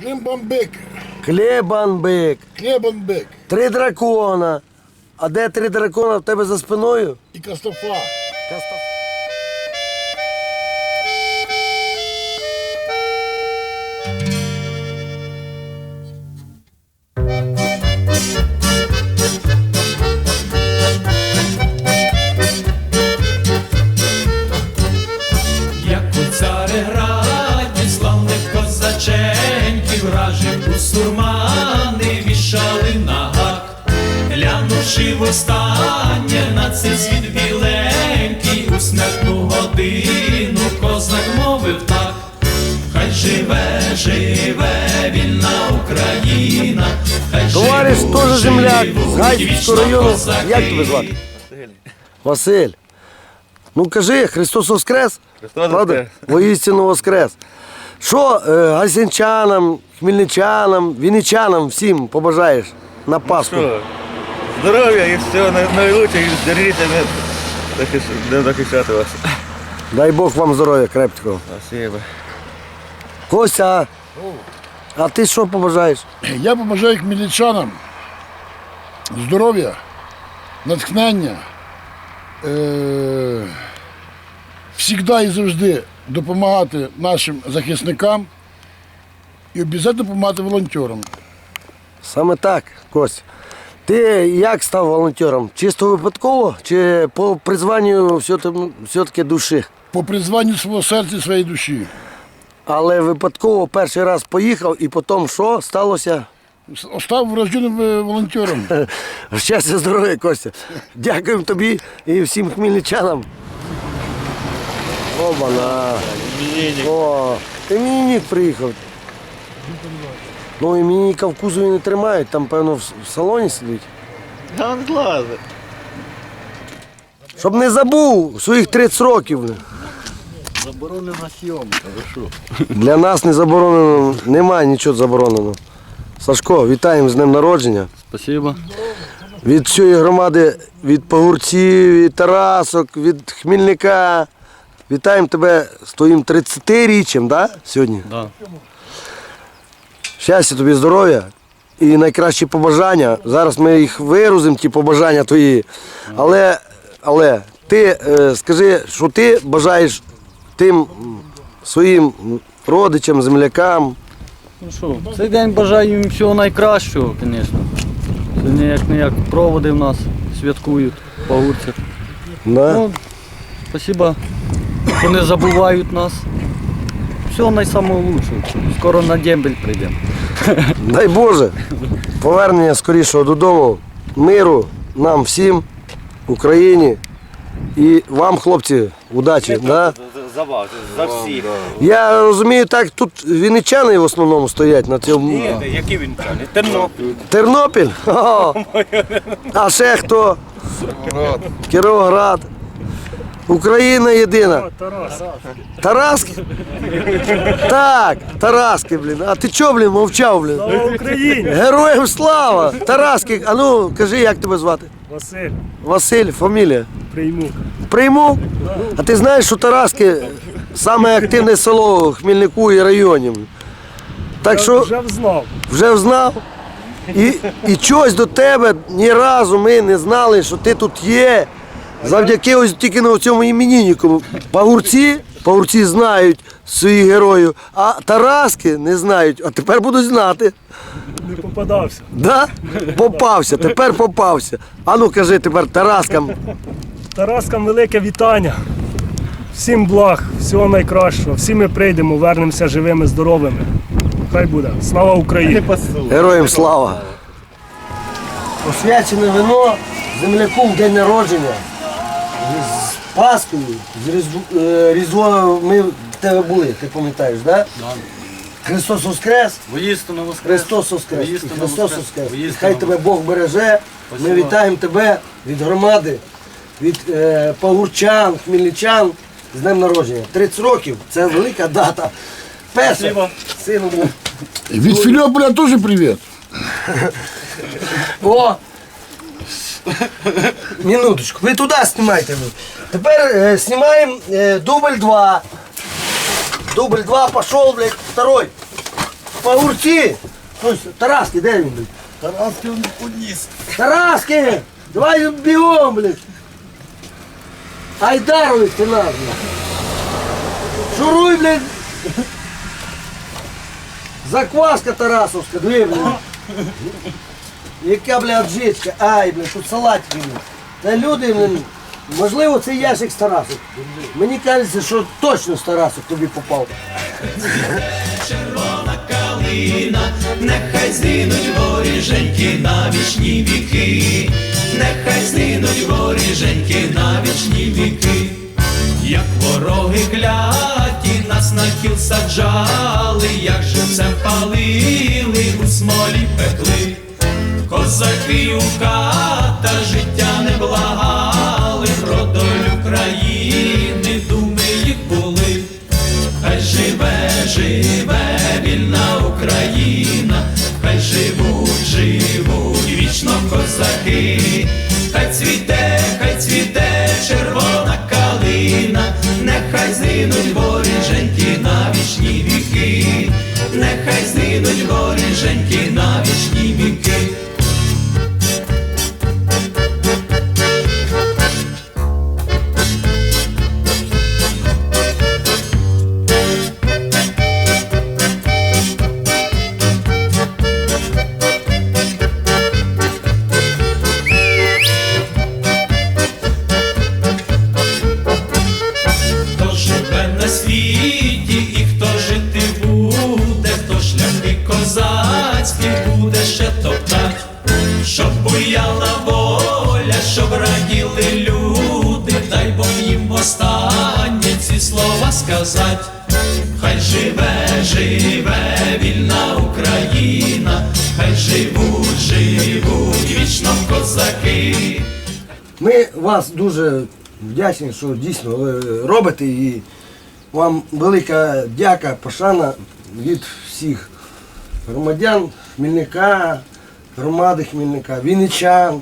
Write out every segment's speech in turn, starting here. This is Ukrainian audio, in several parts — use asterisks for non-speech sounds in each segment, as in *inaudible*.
Климбамбек. Клебанбик, Клебанбек. три дракона. А де три дракона в тебе за спиною? І Кастафа. Бусурмани вішали на гак, глянувши востаннє на цей світ біленький, у смертну годину козак мовив так. Хай живе, живе вільна Україна, хай Товариш живуть, теж земляк живуть з Гайцівського району. козаки. Як тебе звати? Василь. Ну кажи, Христос Воскрес? Христос Правда? Воскрес. Воістину Воскрес. Що е, гасінчанам, хмельничанам, вінничанам всім побажаєш на Пасху? Що? Здоров'я і всього най- найлучше, і держіться ми захищати вас. Дай Бог вам здоров'я крепкого. Спасибо. Костя, а ти що побажаєш? Я побажаю хмельничанам здоров'я, натхнення, е- всігда і завжди допомагати нашим захисникам і обов'язково допомагати волонтерам. Саме так, Костя. Ти як став волонтером? Чисто випадково чи по призванню все-таки, все-таки душі? По призванню свого серця і своєї душі. Але випадково перший раз поїхав і потім що сталося? Став врожденим е, волонтером. *laughs* Щастя, здоров'я, Костя. Дякуємо тобі і всім хмельничанам. Обана. О, іменинник приїхав. Ну, іменинника в кузові не тримають, там, певно, в, в салоні сидить. А он злазить. Щоб не забув своїх 30 років. Заборонена зйомка, ви що? Для нас не заборонено, немає нічого забороненого. Сашко, вітаємо з днем народження. Спасибо. Від всієї громади, від погурців, від Тарасок, від Хмільника. Вітаємо тебе з твоїм 30-річчям, да, сьогодні? Да. Щастя тобі, здоров'я і найкращі побажання. Зараз ми їх вирузимо, ті побажання твої. Але, але ти е, скажи, що ти бажаєш тим своїм родичам, землякам. Ну що, цей день бажаю їм всього найкращого, звісно. Сьогодні як не як проводи в нас святкують по вулицях. Да? Ну, спасибо, що не забувають нас. Всього найсамого. Скоро на дембель прийдемо. Дай Боже, повернення скорішого додому, миру нам всім, Україні і вам, хлопці, удачі. Да? За вас, за всіх. Я розумію, так тут вінничани в основному стоять на цьому. Який він чаний? Тернопіль. Тернопіль? *laughs* О! А ще хто? Кіровоград. Україна єдина. Тараски? Так, Тараски, блін. А ти чо, блін, мовчав, блін? Україні! Героям слава! Тараски, а ну кажи, як тебе звати? Василь, Василь, фамілія. прийму. Прийму. А ти знаєш, що Тараски саме активне село в Хмельнику і районі. Так що Вже знав. вже знав. І, і чогось до тебе ні разу ми не знали, що ти тут є. Завдяки ось тільки на цьому іменіннику. Пагурці, пагурці знають своїх героїв, а Тараски не знають, а тепер будуть знати. Не попадався. Да? Попався, тепер попався. А ну кажи тепер Тараскам. Тараскам велике вітання. Всім благ, всього найкращого. Всі ми прийдемо, вернемося живими, здоровими. Хай буде. Слава Україні! Героям слава! Освячене вино земляку в день народження. Паскою, з е, Різдво ми в тебе були, ти пам'ятаєш, так? Да? Христос Воскрес! Воістину воскрес. Христос Воскрес! Воістину Христос воскрес. Воскрес! І Воістину хай тебе Бог береже. Ми вітаємо тебе від громади, від е, пагурчан, хмельничан з днем народження. 30 років це велика дата. Перше, сину був. Від Філіополя теж привіт. О! *laughs* Минуточку, ви туди знімайте. ви. Тепер е, знімаємо е, дубль 2. Дубль 2 пішов, блядь, второй. Погурці! Ось, Тараски, де він, блядь? Тараски он поніс. Тараски! Давай бігом, блядь! Айдарович ти нас, блядь! Шуруй, блядь! Закваска Тарасовська, диви, блядь! Яка, блядь, жичка, ай, блядь, тут салатики, блядь. Та люди, блядь, можливо, це ящик з Тарасок. Мені кажеться, що точно з Тарасок тобі попав. червона калина, нехай згинуть воріженьки на вічні віки, нехай згинуть воріженьки на вічні віки, як вороги кляті, нас на кіл саджали, як живцем палили, у смолі пекли, козаки у ката життя не благали, про долю країни, думи їх були. Хай живе, живе вільна Україна, слова сказать. Хай живе, живе вільна Україна, хай живуть, живуть вічно козаки. Ми вас дуже вдячні, що дійсно ви робите і вам велика дяка, пошана від всіх громадян Хмельника, громади Хмельника, Вінничан,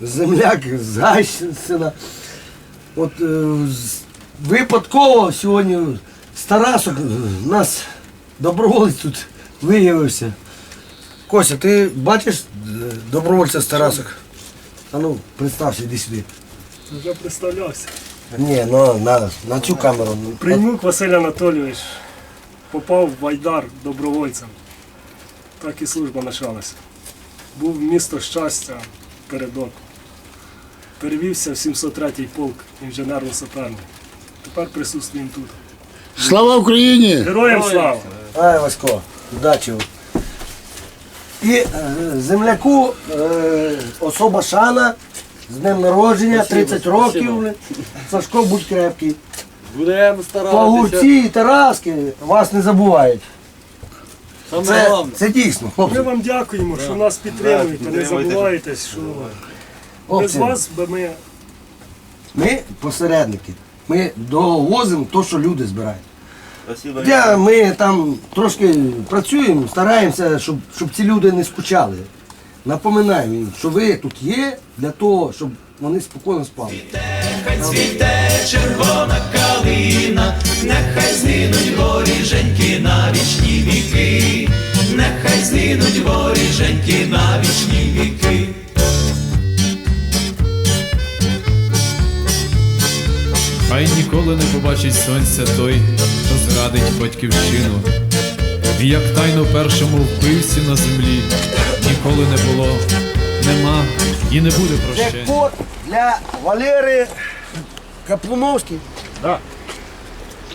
земляк з Гайсина. От е, випадково сьогодні з Тарасок у нас доброволець тут виявився. Кося, ти бачиш е, добровольця з Тарасок? А ну, представся, іди сюди. Вже представлявся. Ні, ну на, на цю камеру. Приймук Василь Анатолійович попав в Байдар добровольцем. Так і служба почалася. Був місто щастя передок. Перевівся в 703-й полк інженерно-саперний. Тепер присутствуємо тут. Слава Україні! Героям слава! Ай, Васько, удачі. І е, земляку е, особа шана з днем народження, 30 років. Сашко, будь крепкий. Будемо старатися. Погурці і Тараски вас не забувають. Саме Це, головне. це дійсно, Ми хлопці. вам дякуємо, що нас підтримуєте. Не підтримуєте. забувайте, що без хлопці вас би ми ми посередники. Ми довозимо те, що люди збирають. Спасибо. Ми там трошки працюємо, стараємося, щоб, щоб ці люди не скучали. Напоминаємо їм, що ви тут є для того, щоб вони спокійно спали. Нехай цвіте червона калина, нехай згинуть воріженьки на вічні віки, нехай згинуть воріженьки на вічні віки. Хай ніколи не побачить сонця той, хто зрадить батьківщину. І як тайно першому вбивці на землі ніколи не було, нема і не буде прощення. Джекпот для Валери Каплуновський. Да.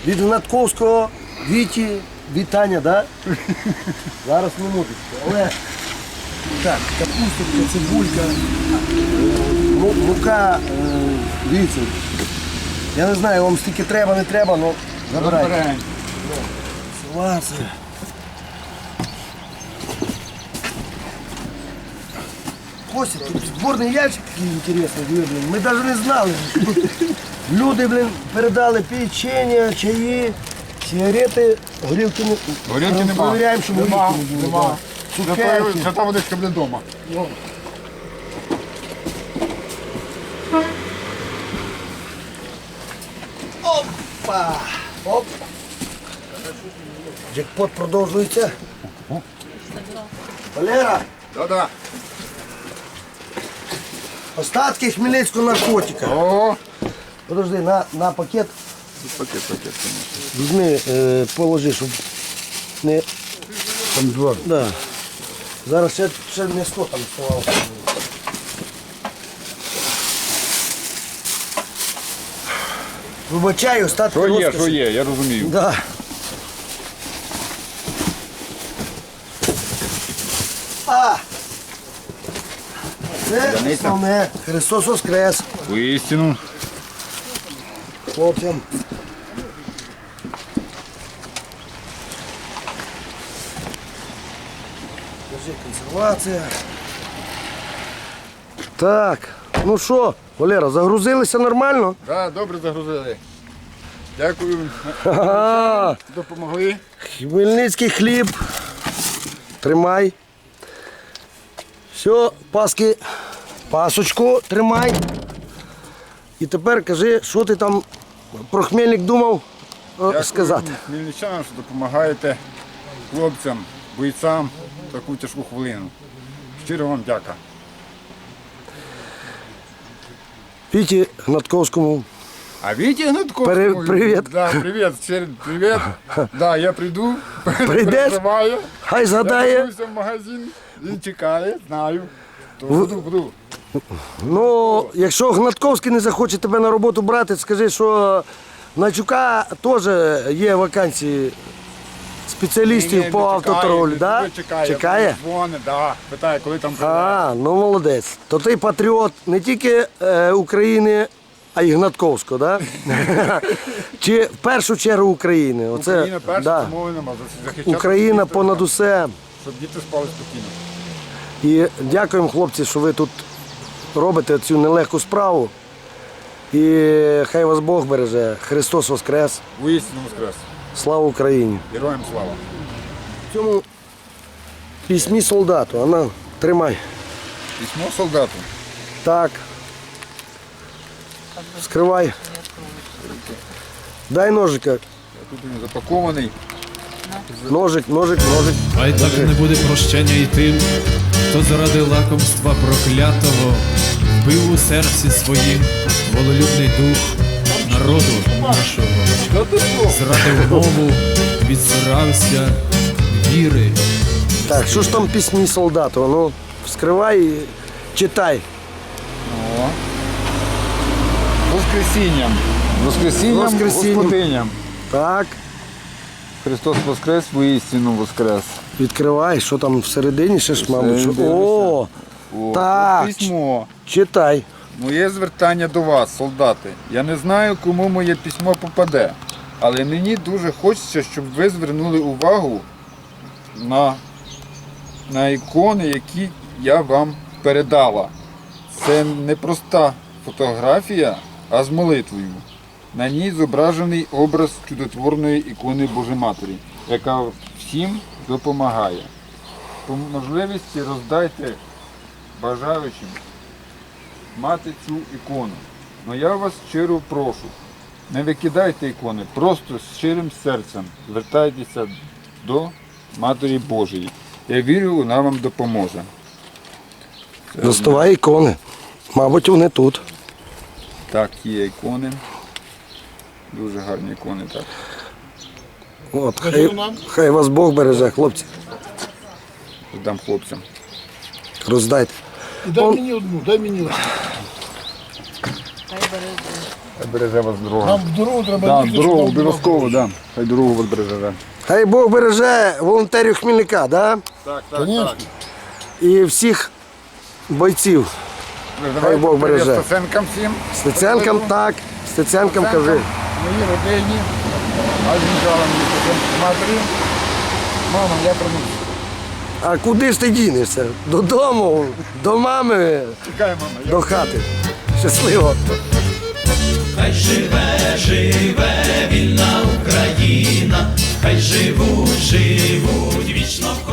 Від Гнатковського Віті вітання, да? Зараз минуточку. Але так, капусточка, цибулька, е, му- мука, е, дивіться. Я не знаю, вам стільки треба, не треба, але забирайте. Саласи. Костя, тут зборний ящик такий інтересний, блін. Ми навіть не знали. що Тут люди, блін, передали печення, чаї, сигарети, горілки не. Горілки нема. Провіряємо, щоб Нема, горілки не було. нема. да. Цукерки. Зато вони ще буде вдома. Опа! Оп. Джекпот продовжується. Валера, Да-да. остатки хмельницького наркотика. О, Подожди, на, на пакет пакет, пакет, конечно. візьми, е, положи, щоб не. Там два. Да. Зараз ще, ще м'ясо там ставало. Вибачаю, остатки Що є, розкоші. що є, я розумію. Да. А! Це основне. Христос Воскрес. Воістину. Хлопцям. Держи, консервація. Так, ну що, Валера, загрузилися нормально? Да, добре загрузили. Дякую. Ага. Допомогли. Хмельницький хліб. Тримай. Все, паски, пасочку тримай. І тепер кажи, що ти там про хмельник думав Дякую сказати. хмельничанам, що допомагаєте хлопцям, бойцям в таку тяжку хвилину. Щиро вам дяка. Піті Гнатковському. А Віті Гнатко. Пере- привіт. Да, привіт, ще привіт. Да, я прийду. Прийдеш? переживаю. Хай Я згадає. в магазин. Він чекає, знаю. То буду, буду. Ну, якщо Гнатковський не захоче тебе на роботу брати, скажи, що Начука теж є вакансії спеціалістів по автотролю. Да? Чекає. Чекає? Дзвонить, да. Питає, коли там прийде. А, ну молодець. То ти патріот не тільки е, України, а й Гнатковського, да? *laughs* Чи в першу чергу України? Оце, Україна перша, да. тому нема. захищати Україна дітей, понад усе. Щоб діти спали спокійно. І дякуємо, хлопці, що ви тут робите цю нелегку справу. І хай вас Бог береже. Христос Воскрес. Воістину воскрес. Слава Україні! Героям слава. В цьому письмі солдату, Ана, тримай. Письмо солдату. Так. Скривай. Дай ножика. Тут він запакований. Ножик, ножик, ножик. Хай так не буде прощення й тим, хто заради лакомства проклятого вбив у серці своїм волелюбний дух народу нашого, зрадив мову, відсирався віри. Так, що ж там письмі солдату? Ну, вскривай і читай. О. Воскресінням. Воскресінням, Воскресінням. Господиням. Так, Христос Воскрес, воістину Воскрес. відкривай, що там всередині ще ж, мабуть. що- Всередині О, О, Так. Письмо. читай. Моє звертання до вас, солдати. Я не знаю, кому моє письмо попаде, але мені дуже хочеться, щоб ви звернули увагу на, на ікони, які я вам передала. Це не проста фотографія, а з молитвою. На ній зображений образ чудотворної ікони Божої Матері, яка всім допомагає. По можливості роздайте бажаючим мати цю ікону. Но я вас щиро прошу, не викидайте ікони, просто з щирим серцем звертайтеся до Матері Божої. Я вірю, вона вам допоможе. Доставай ікони. Мабуть, вони тут. Так, є ікони. Дуже гарні ікони, так. От, хай, хай вас Бог береже, хлопці. Дам хлопцям. Роздайте. Дай мені одну, дай мені одну. Хай береже вас дорога. Нам в дорогу треба Так, їхати, щоб дорогу нам обов'язково, да. Хай дорогу вас береже. Хай Бог береже волонтерів Хмельника, да? Так, так, Конечно. І всіх бойців. Хай Бог береже. Стасенкам всім. Стеценкам так, Стеценкам кажи. Моїй родині. А Стасенко матері. Мама, я приніс. А куди ж ти дінешся? Додому, до мами, Чекай, мама. я- до хати. Щасливо. Хай живе, живе вільна Україна, хай живуть, живуть вічно в